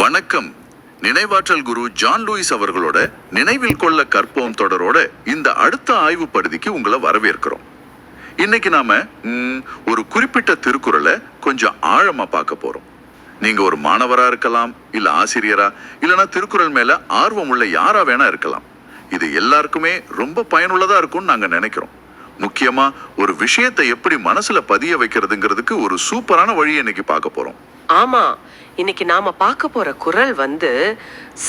வணக்கம். நினைவாற்றல் குரு ஜான் லூயிஸ் அவர்களோட நினைவில் கொள்ள கற்போம் தொடரோட இந்த அடுத்த ஆய்வு படுதிக்கு உங்களை வரவேற்கிறோம். இன்னைக்கு நாம ஒரு குறிப்பிட்ட திருக்குறளை கொஞ்சம் ஆழமா பார்க்க போறோம். நீங்க ஒரு மாணவரா இருக்கலாம் இல்ல ஆசிரியரா இல்லனா திருக்குறள் மேல ஆர்வம் உள்ள யாரா வேணா இருக்கலாம். இது எல்லாருக்குமே ரொம்ப பயனுள்ளதா இருக்கும்னு நாங்க நினைக்கிறோம். முக்கியமா ஒரு விஷயத்தை எப்படி மனசுல பதிய வைக்கிறதுங்கிறதுக்கு ஒரு சூப்பரான வழியை இன்னைக்கு பார்க்க போறோம். ஆமா இன்னைக்கு நாம பார்க்க போற குறள் வந்து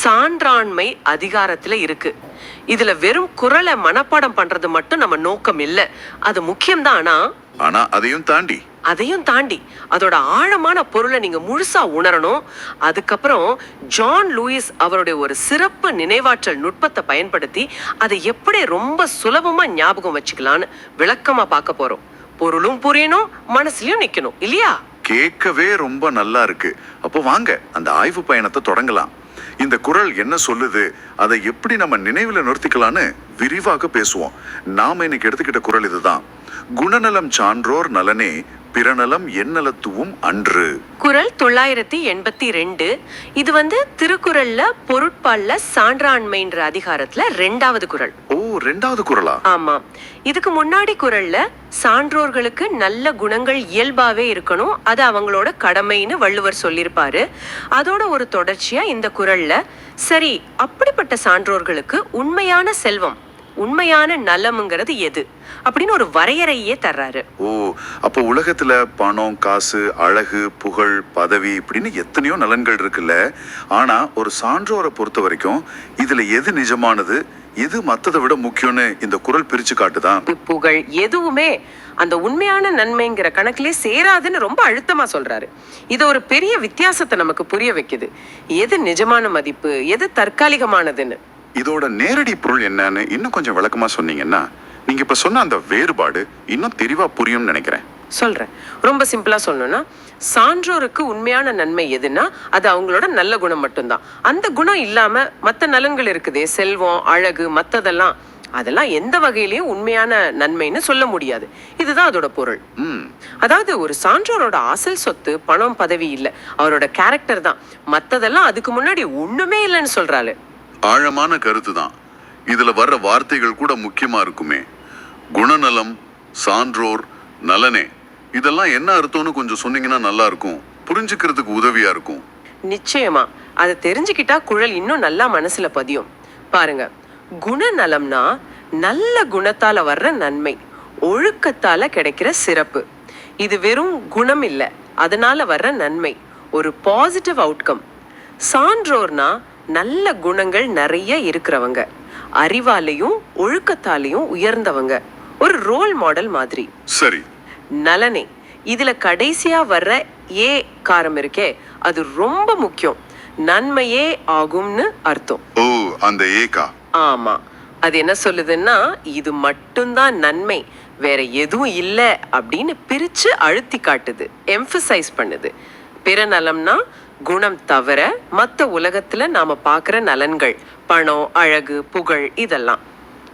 சான்றாண்மை அதிகாரத்துல இருக்கு. இதுல வெறும் குறளை மனப்பாடம் பண்றது மட்டும் நம்ம நோக்கம் இல்ல. அது முக்கியம்தான். ஆனா ஆனா அதையும் தாண்டி. அதையும் தாண்டி. அதோட ஆழமான பொருளை நீங்க முழுசா உணரணும். அதுக்கப்புறம் ஜான் லூயிஸ் அவருடைய ஒரு சிறப்பு நினைவாற்றல் நுட்பத்தை பயன்படுத்தி அதை எப்படி ரொம்ப சுலபமா ஞாபகம் வச்சுக்கலான்னு விளக்கமா பார்க்க போறோம். பொருளும் புரியணும் மனசுலயும் நிக்கணும். இல்லையா? கேட்கவே ரொம்ப நல்லா இருக்கு. அப்போ வாங்க அந்த ஆய்வு பயணத்தை தொடங்கலாம். இந்த குறள் என்ன சொல்லுது அதை எப்படி நம்ம நினைவுல நிறுத்திக்கலாம்னு விரிவாக பேசுவோம். நாம இன்னைக்கு எடுத்துக்கிட்ட குறள் இதுதான். குணநலம் சான்றோர் நலனே பிறநலம் எந்நலத்துவும் அன்று. குறள் தொள்ளாயிரத்தி எண்பத்தி ரெண்டு. இது வந்து திருக்குறள்ல பொருட்பால்ல சான்றாண்மைன்ற அதிகாரத்துல ரெண்டாவது குறள் ஓ ரெண்டாவது குறளா ஆமா. இதுக்கு முன்னாடி குறள்ல சான்றோர்களுக்கு நல்ல குணங்கள் இயல்பாவே இருக்கணும். அது அவங்களோட கடமைன்னு வள்ளுவர் சொல்லியிருப்பாரு. அதோட ஒரு தொடர்ச்சியா இந்த குறள்ல சரி அப்படிப்பட்ட சான்றோர்களுக்கு உண்மையான செல்வம் உண்மையான நலம்ங்கிறது எது? அப்படின்னு ஒரு வரையறையே தர்றாரு. ஓ அப்போ உலகத்துல பணம் காசு அழகு புகழ் பதவி இப்படின்னு எத்தனையோ நலன்கள் இருக்குல்ல? ஆனா ஒரு சான்றோரை பொறுத்த வரைக்கும் இதுல எது நிஜமானது எது மத்ததை விட முக்கியம்னு இந்த குறள் பிரிச்சு காட்டுதான் புகழ் எதுவுமே அந்த உண்மையான நன்மைங்கிற கணக்கிலே சேராதுன்னு ரொம்ப அழுத்தமா சொல்றாரு. இது ஒரு பெரிய வித்தியாசத்தை நமக்கு புரிய வைக்குது. எது நிஜமான மதிப்பு எது தற்காலிகமானதுன்னு. இதோட நேரடி பொருள் என்னன்னு இன்னும் கொஞ்சம் விளக்கமா சொன்னீங்கன்னா நீங்க இப்ப சொன்ன அந்த வேறுபாடு இன்னும் தெளிவா புரியும்னு நினைக்கிறேன். சொல்றேன். ரொம்ப சிம்பிளா சொல்லணும்னா சான்றோருக்கு உண்மையான நன்மை எதுன்னா அது அவங்களோட நல்ல குணம் மட்டும்தான். அந்த குணம் இல்லாம மத்த நலன்கள் இருக்குதே. செல்வம் அழகு மத்ததெல்லாம் அதெல்லாம் எந்த வகையிலயும் உண்மையான நன்மைன்னு சொல்ல முடியாது. இதுதான் அதோட பொருள். ம். அதாவது ஒரு சான்றோரோட அசல் சொத்து பணம் பதவி இல்ல. அவரோட கேரக்டர் தான். மத்ததெல்லாம் அதுக்கு முன்னாடி ஒண்ணுமே இல்லைன்னு சொல்றாரு ஆழமான கருத்து தான் இதில் வர்ற வார்த்தைகள் கூட முக்கியமாக இருக்குமே. குணநலம் சான்றோர் நலனே. இதெல்லாம் என்ன அர்த்தம்னு கொஞ்சம் சொன்னீங்கன்னா நல்லா இருக்கும் புரிஞ்சுக்கிறதுக்கு உதவியா இருக்கும். நிச்சயமா. அதை தெரிஞ்சுக்கிட்டா குழல் இன்னும் நல்லா மனசுல பதியும். பாருங்க. குணநலம்னா நல்ல குணத்தால வர்ற நன்மை. ஒழுக்கத்தால கிடைக்கிற சிறப்பு. இது வெறும் குணம் இல்லை. அதனால வர்ற நன்மை. ஒரு பாசிட்டிவ் அவுட்கம் சான்றோர்னா நல்ல குணங்கள் நிறைய இருக்கிறவங்க. அறிவாலையும் ஒழுக்கத்தாலையும் உயர்ந்தவங்க. ஒரு ரோல் மாடல் மாதிரி. சரி. நலனே இதுல கடைசியா வர்ற ஏ காரம் இருக்கே அது ரொம்ப முக்கியம். நன்மையே ஆகும்னு அர்த்தம். ஓ அந்த ஏகா ஆமா. அது என்ன சொல்லுதுன்னா இது மட்டும்தான் நன்மை வேற எதுவும் இல்ல அப்படின்னு பிரிச்சு அழுத்தி காட்டுது எம்ஃபசைஸ் பண்ணுது. பிற நலம்னா குணம் தவிர மத்த உலகத்துல நாம பார்க்குற நலன்கள் பணம் அழகு புகழ் இதெல்லாம்.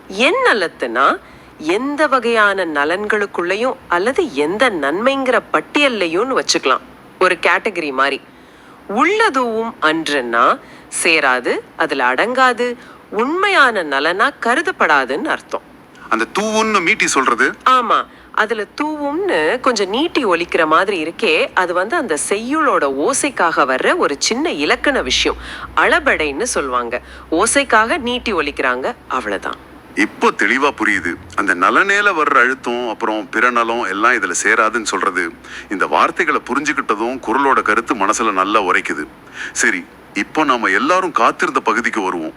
என் நலத்துனா எந்த வகையான நலன்களுக்குள்ளேயும் அல்லது எந்த நன்மைங்கிற பட்டியல்லையும்னு வச்சுக்கலாம். ஒரு கேட்டகரி மாதிரி உள்ளதுவும் அன்றுன்னா சேராது அதுல அடங்காது உண்மையான நலனா கருதப்படாதுன்னு அர்த்தம். அந்த தூவுன்னு மீட்டி சொல்றது? ஆமா. அதில் தூவும்னு கொஞ்சம் நீட்டி ஒலிக்கிற மாதிரி இருக்கே அது வந்து அந்த செய்யுளோட ஓசைக்காக வர்ற ஒரு சின்ன இலக்கண விஷயம். அளபடைன்னு சொல்லுவாங்க ஓசைக்காக நீட்டி ஒலிக்கிறாங்க அவ்வளோதான் இப்போ தெளிவா புரியுது. அந்த நலனேல வர்ற அழுத்தம் அப்புறம் பிற நலம் எல்லாம் இதுல சேராதுன்னு சொல்றது. இந்த வார்த்தைகளை புரிஞ்சுக்கிட்டதும் குரலோட கருத்து மனசுல நல்லா உரைக்குது. சரி இப்போ நாம எல்லாரும் காத்திருந்த பகுதிக்கு வருவோம்.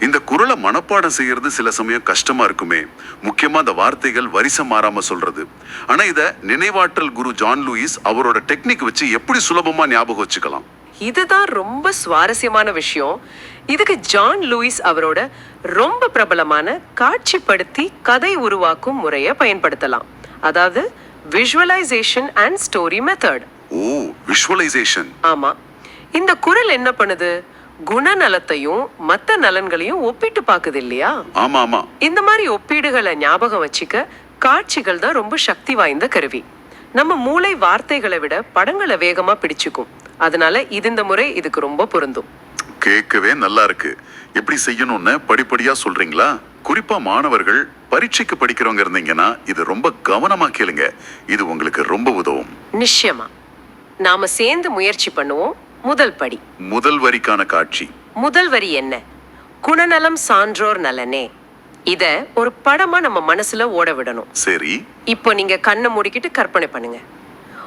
இந்த குரலை மனப்பாடம் செய்யறது சில சமயம் கஷ்டமா இருக்குமே. முக்கியமா அந்த வார்த்தைகள் வரிசை மாறாம சொல்றது. ஆனா இத நினைவாற்றல் குரு ஜான் லூயிஸ் அவரோட டெக்னிக் வச்சு எப்படி சுலபமா ஞாபகம் வச்சுக்கலாம்? இதுதான் ரொம்ப சுவாரஸ்யமான விஷயம். இதுக்கு ஜான் லூயிஸ் அவரோட ரொம்ப பிரபலமான காட்சிப்படுத்தி கதை உருவாக்கும் முறையை பயன்படுத்தலாம். அதாவது visualisation and story method oh visualisation ஆமா. இந்த குரல் என்ன பண்ணுது? குணநலத்தையும் மத்த நலன்களையும் ஒப்பிட்டு பாக்குது இல்லையா? ஆமா ஆமா. இந்த மாதிரி ஒப்பீடுகளை ஞாபகம் வச்சுக்க காட்சிகள் தான் ரொம்ப சக்தி வாய்ந்த கருவி. நம்ம மூளை வார்த்தைகளை விட படங்களை வேகமா பிடிச்சுக்கும். அதனால இது இந்த முறை இதுக்கு ரொம்ப பொருந்தும். கேட்கவே நல்லா இருக்கு. எப்படி செய்யணும்னு படிப்படியா சொல்றீங்களா? குறிப்பா மாணவர்கள் பரீட்சைக்கு படிக்கிறவங்க இருந்தீங்கன்னா இது ரொம்ப கவனமா கேளுங்க. இது உங்களுக்கு ரொம்ப உதவும். நிச்சயமா. நாம சேர்ந்து முயற்சி பண்ணுவோம். முதல் படி. முதல் வரிக்கான காட்சி. முதல் வரி என்ன? குணநலம் சான்றோர் நலனே. இத ஒரு படமா நம்ம மனசுல ஓட விடணும். சரி. இப்போ நீங்க கண்ணை மூடிக்கிட்டு கற்பனை பண்ணுங்க.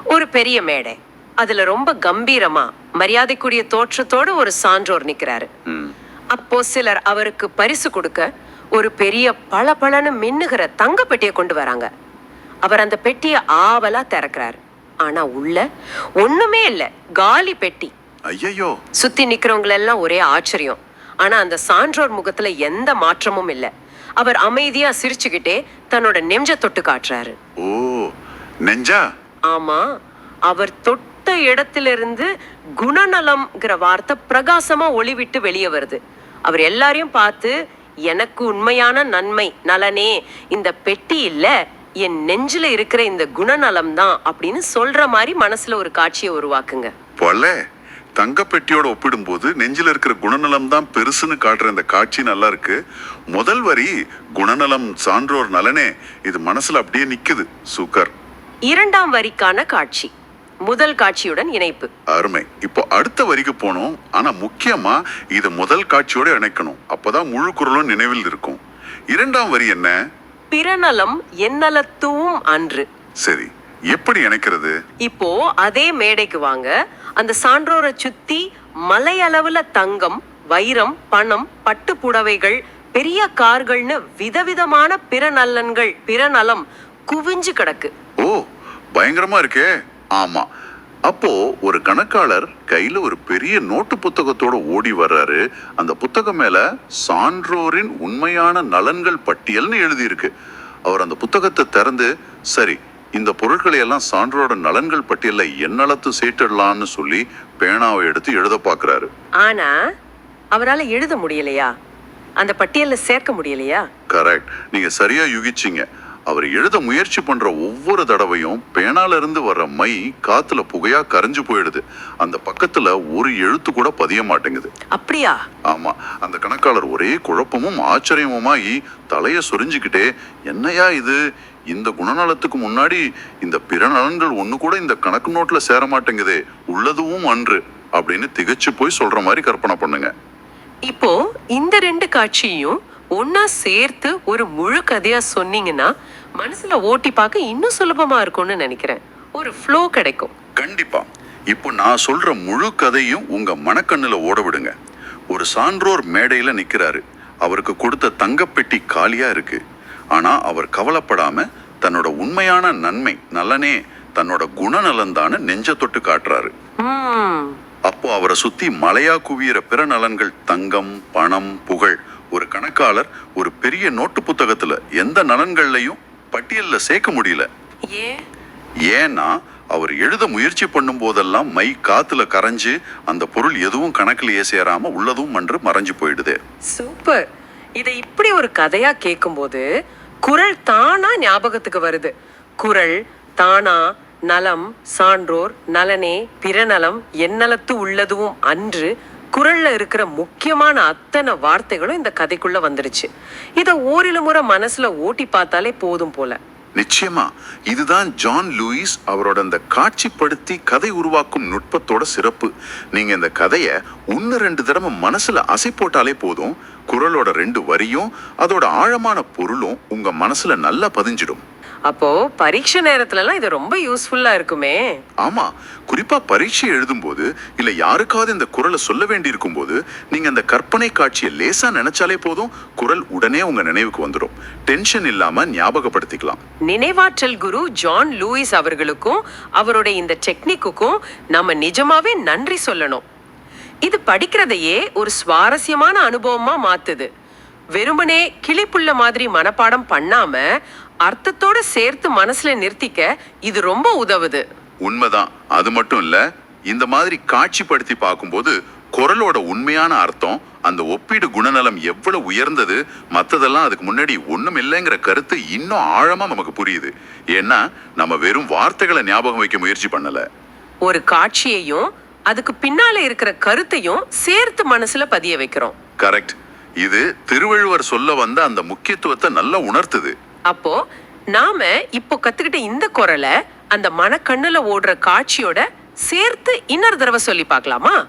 ஒரு பெரிய மேடை. அதுல ரொம்ப கம்பீரமா மரியாதைக்குரிய தோற்றத்தோட ஒரு சான்றோர் நிக்கிறாரு. அப்போ சிலர் அவருக்கு பரிசு கொடுக்க ஒரு பெரிய பளபளன்னு மின்னுகிற தங்க பெட்டியை கொண்டு வராங்க. அவர் அந்த பெட்டியை ஆவலா திறக்கிறாரு. ஆனா உள்ள ஒண்ணுமே இல்ல. காலி பெட்டி. ஐயையோ. சுத்தி நிக்கிறவங்க எல்லாம் ஒரே ஆச்சரியம். ஆனா அந்த சான்றோர் முகத்துல எந்த மாற்றமும் இல்ல. அவர் அமைதியா சிரிச்சுக்கிட்டே தன்னோட நெஞ்ச தொட்டு காட்டுறாரு. ஓ நெஞ்சா? ஆமா அவர் தொட்ட இடத்திலிருந்து குணநலம்ங்கிற வார்த்தை பிரகாசமா ஒளிவிட்டு வெளியே வருது. அவர் எல்லாரையும் பார்த்து எனக்கு உண்மையான நன்மை நலனே இந்த பெட்டி இல்ல என் நெஞ்சில இருக்கிற இந்த குணநலம் தான் அப்படின்னு சொல்ற மாதிரி மனசுல ஒரு காட்சியை உருவாக்குங்க. பல. தங்க பெட்டியோட ஒப்பிடும்போது நெஞ்சில இருக்கிற குணநலம் தான் பெருசுன்னு காட்டுற இந்த காட்சி நல்லா இருக்கு. முதல் வரி குணநலம் சான்றோர் நலனே. இது மனசுல அப்படியே நிக்குது. சூக்கர். இரண்டாம் வரிக்கான காட்சி. முதல் காட்சியுடன் இணைப்பு. அருமை. இப்போ அடுத்த வரிக்கு போனோம். ஆனா முக்கியமா இது முதல் காட்சியோட இணைக்கணும். அப்பதான் முழு குரலும் நினைவில் இருக்கும். இரண்டாம் வரி என்ன? பிறநலம் எந்நலத்துவும் அன்று. சரி. எப்படி இணைக்கிறது? இப்போ அதே மேடைக்கு வாங்க. அந்த சான்றோரை சுத்தி மலையளவுல தங்கம் வைரம் பணம் பட்டு புடவைகள் பெரிய கார்கள்னு விதவிதமான பிற நலன்கள் பிற நலம் குவிஞ்சு கிடக்கு. ஓ பயங்கரமா இருக்கே. ஆமா. அப்போ ஒரு கணக்காளர் கையில ஒரு பெரிய நோட்டு புத்தகத்தோட ஓடி வர்றாரு. அந்த புத்தகம் மேல சான்றோரின் உண்மையான நலன்கள் பட்டியல்னு எழுதியிருக்கு. அவர் அந்த புத்தகத்தை திறந்து சரி இந்த பொருட்களை எல்லாம் சான்றோட நலன்கள் பட்டியல்ல என்னளத்து சேர்த்திடலாம்னு சொல்லி பேனாவை எடுத்து எழுத பார்க்கறாரு. ஆனா அவரால எழுத முடியலையா? அந்த பட்டியல்ல சேர்க்க முடியலையா? கரெக்ட் நீங்க சரியா யுகிச்சீங்க. அவர் எழுத முயற்சி பண்ற ஒவ்வொரு தடவையும் பேனால இருந்து வர்ற மை காத்துல புகையா கரைஞ்சு போயிடுது. அந்த பக்கத்துல ஒரு எழுத்து கூட பதிய மாட்டேங்குது. அப்படியா? ஆமா. அந்த கணக்காளர் ஒரே குழப்பமும் ஆச்சரியமுமாயி தலைய சொரிஞ்சுக்கிட்டே என்னையா இது? இந்த குணநலத்துக்கு முன்னாடி இந்த பிற நலன்கள் ஒண்ணு கூட இந்த கணக்கு நோட்ல சேர மாட்டேங்குதே உள்ளதுவும் அன்று அப்படின்னு திகைச்சு போய் சொல்ற மாதிரி கற்பனை பண்ணுங்க. இப்போ இந்த ரெண்டு காட்சியையும் ஒன்னா சேர்த்து ஒரு முழு கதையா சொன்னீங்கன்னா மனசுல ஓட்டி பார்க்க இன்னும் சுலபமா இருக்கும்னு நினைக்கிறேன். ஒரு ஃப்ளோ கிடைக்கும். கண்டிப்பா. இப்போ நான் சொல்ற முழு கதையும் உங்க மனக்கண்ணுல ஓட விடுங்க. ஒரு சான்றோர் மேடையில நிக்கிறாரு. அவருக்கு கொடுத்த தங்கப்பெட்டி காலியா இருக்கு. ஆனா அவர் கவலைப்படாம தன்னோட உண்மையான நன்மை நலனே தன்னோட குணநலன்தான்னு நெஞ்ச தொட்டு காட்டுறாரு. அப்போ அவரை சுத்தி மலையா குவியிற பிற நலன்கள் தங்கம் பணம் புகழ் ஒரு கணக்காளர் ஒரு பெரிய நோட்டு புத்தகத்துல எந்த நலன்கள்லையும் பட்டியல்ல சேர்க்க முடியல. ஏன்? ஏன்னா அவர் எழுத முயற்சி பண்ணும் போதெல்லாம் மை காத்துல கரைஞ்சு அந்த பொருள் எதுவும் கணக்கிலேயே சேராம உள்ளதும் அன்று மறைஞ்சு போயிடுது. சூப்பர். இதை இப்படி ஒரு கதையா கேட்கும்போது குரல் தானா ஞாபகத்துக்கு வருது. குரல் தானா நலம் சான்றோர் நலனே பிறநலம் எந்நலத்து உள்ளதுவும் அன்று குரல்ல இருக்கிற முக்கியமான அத்தனை வார்த்தைகளும் இந்த கதைக்குள்ள வந்துருச்சு. இதை ஓரிரு முறை மனசுல ஓட்டி பார்த்தாலே போதும் போல. நிச்சயமா இதுதான் ஜான் லூயிஸ் அவரோட அந்த காட்சிப்படுத்தி கதை உருவாக்கும் நுட்பத்தோட சிறப்பு. நீங்க இந்த கதையை ஒன்று ரெண்டு தடவை மனசுல அசை போட்டாலே போதும் குரலோட ரெண்டு வரியும் அதோட ஆழமான பொருளும் உங்க மனசுல நல்லா பதிஞ்சிடும். அப்போ பரீட்சை நேரத்துல எல்லாம் இது ரொம்ப யூஸ்ஃபுல்லா இருக்குமே. ஆமா குறிப்பா பரீட்சை எழுதும்போது இல்ல யாருக்காவது இந்த குரலை சொல்ல வேண்டி இருக்கும்போது நீங்க அந்த கற்பனை காட்சியை லேசா நினைச்சாலே போதும் குரல் உடனே உங்க நினைவுக்கு வந்துடும் டென்ஷன் இல்லாம ஞாபகப்படுத்திக்கலாம். நினைவாற்றல் குரு ஜான் லூயிஸ் அவர்களுக்கும் அவருடைய இந்த டெக்னிக்குக்கும் நம்ம நிஜமாவே நன்றி சொல்லணும். இது படிக்கிறதையே ஒரு சுவாரஸ்யமான அனுபவமா மாத்துது. வெறுமனே கிளிப்புள்ள மாதிரி மனப்பாடம் பண்ணாம அர்த்தத்தோட சேர்த்து மனசுல நிறுத்திக்க இது ரொம்ப உதவுது. உண்மைதான். அது மட்டும் இல்ல இந்த மாதிரி காட்சிப்படுத்தி பார்க்கும்போது குரலோட உண்மையான அர்த்தம் அந்த ஒப்பீடு குணநலம் எவ்வளவு உயர்ந்தது மத்ததெல்லாம் அதுக்கு முன்னாடி ஒண்ணும் இல்லைங்கிற கருத்து இன்னும் ஆழமா நமக்கு புரியுது. ஏன்னா நம்ம வெறும் வார்த்தைகளை ஞாபகம் வைக்க முயற்சி பண்ணல. ஒரு காட்சியையும் அதுக்கு பின்னால இருக்கிற கருத்தையும் சேர்த்து மனசுல பதிய வைக்கிறோம். கரெக்ட் இது திருவள்ளுவர் சொல்ல வந்த அந்த முக்கியத்துவத்தை நல்லா உணர்த்துது. அப்போ நாம இப்போ கத்துக்கிட்ட இந்த குரலை அந்த மனக்கண்ணுல ஓடுற காட்சியோட சேர்த்து இன்னொரு தடவை சொல்லி பார்க்கலாமா?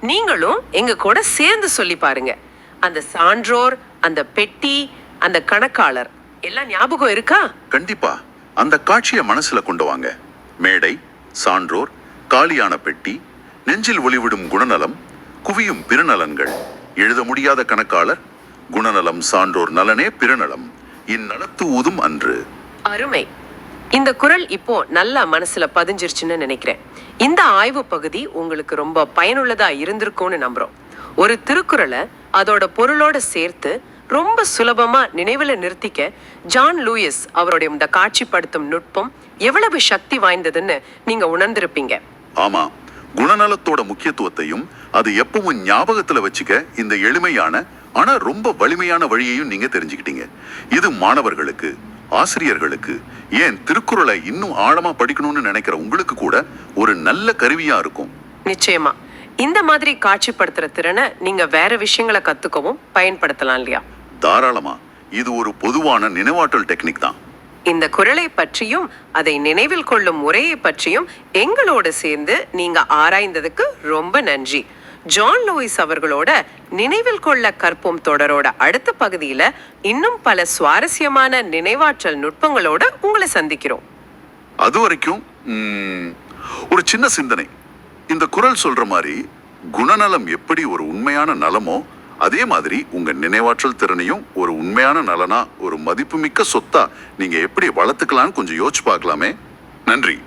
நீங்களும் எங்க கூட சேர்ந்து சொல்லி பாருங்க. அந்த சான்றோர் அந்த பெட்டி அந்த கணக்காளர் எல்லாம் ஞாபகம் இருக்கா? கண்டிப்பா. அந்த காட்சியை மனசுல கொண்டு வாங்க. மேடை சான்றோர் காலியான பெட்டி நெஞ்சில் ஒளிவிடும் குணநலம் குவியும் பிறநலன்கள். எழுத முடியாத கணக்காளர் குணநலம் சான்றோர் நலனே பிறநலம். இந்நலத்து ஊதும் அன்று. அருமை. இந்த குரல் இப்போ நல்லா மனசுல பதிஞ்சிருச்சுன்னு நினைக்கிறேன். இந்த ஆய்வு பகுதி உங்களுக்கு ரொம்ப பயனுள்ளதா இருந்திருக்கும்னு நம்புறோம். ஒரு திருக்குறளை அதோட பொருளோட சேர்த்து ரொம்ப சுலபமா நினைவுல நிறுத்திக்க ஜான் லூயிஸ் அவருடைய இந்த காட்சிப்படுத்தும் நுட்பம் எவ்வளவு சக்தி வாய்ந்ததுன்னு நீங்க உணர்ந்திருப்பீங்க. ஆமா குணநலத்தோட முக்கியத்துவத்தையும் அது எப்பவும் ஞாபகத்துல வச்சுக்க இந்த எளிமையான ஆனா ரொம்ப வலிமையான வழியையும் நீங்க தெரிஞ்சுக்கிட்டீங்க. இது மாணவர்களுக்கு ஆசிரியர்களுக்கு ஏன் திருக்குறளை இன்னும் ஆழமா படிக்கணும்னு நினைக்கிற உங்களுக்கு கூட ஒரு நல்ல கருவியா இருக்கும். நிச்சயமா. இந்த மாதிரி காட்சிப்படுத்துற திறனை நீங்க வேற விஷயங்களை கத்துக்கவும் பயன்படுத்தலாம் இல்லையா? தாராளமா. இது ஒரு பொதுவான நினைவாற்றல் டெக்னிக் தான். இந்த குரலை பற்றியும் அதை நினைவில் கொள்ளும் முறையை பற்றியும் எங்களோடு சேர்ந்து நீங்க ஆராய்ந்ததுக்கு ரொம்ப நன்றி. ஜான் லூயிஸ் அவர்களோட நினைவில் கொள்ள கற்போம் தொடரோட அடுத்த பகுதியில் இன்னும் பல சுவாரஸ்யமான நினைவாற்றல் நுட்பங்களோட உங்களை சந்திக்கிறோம். அது வரைக்கும் ஒரு சின்ன சிந்தனை. இந்த குரல் சொல்ற மாதிரி குணநலம் எப்படி ஒரு உண்மையான நலமோ அதே மாதிரி உங்க நினைவாற்றல் திறனையும் ஒரு உண்மையான நலனா ஒரு மதிப்புமிக்க சொத்தா நீங்க எப்படி வளர்த்துக்கலாம்னு கொஞ்சம் யோசிச்சு பார்க்கலாமே. நன்றி.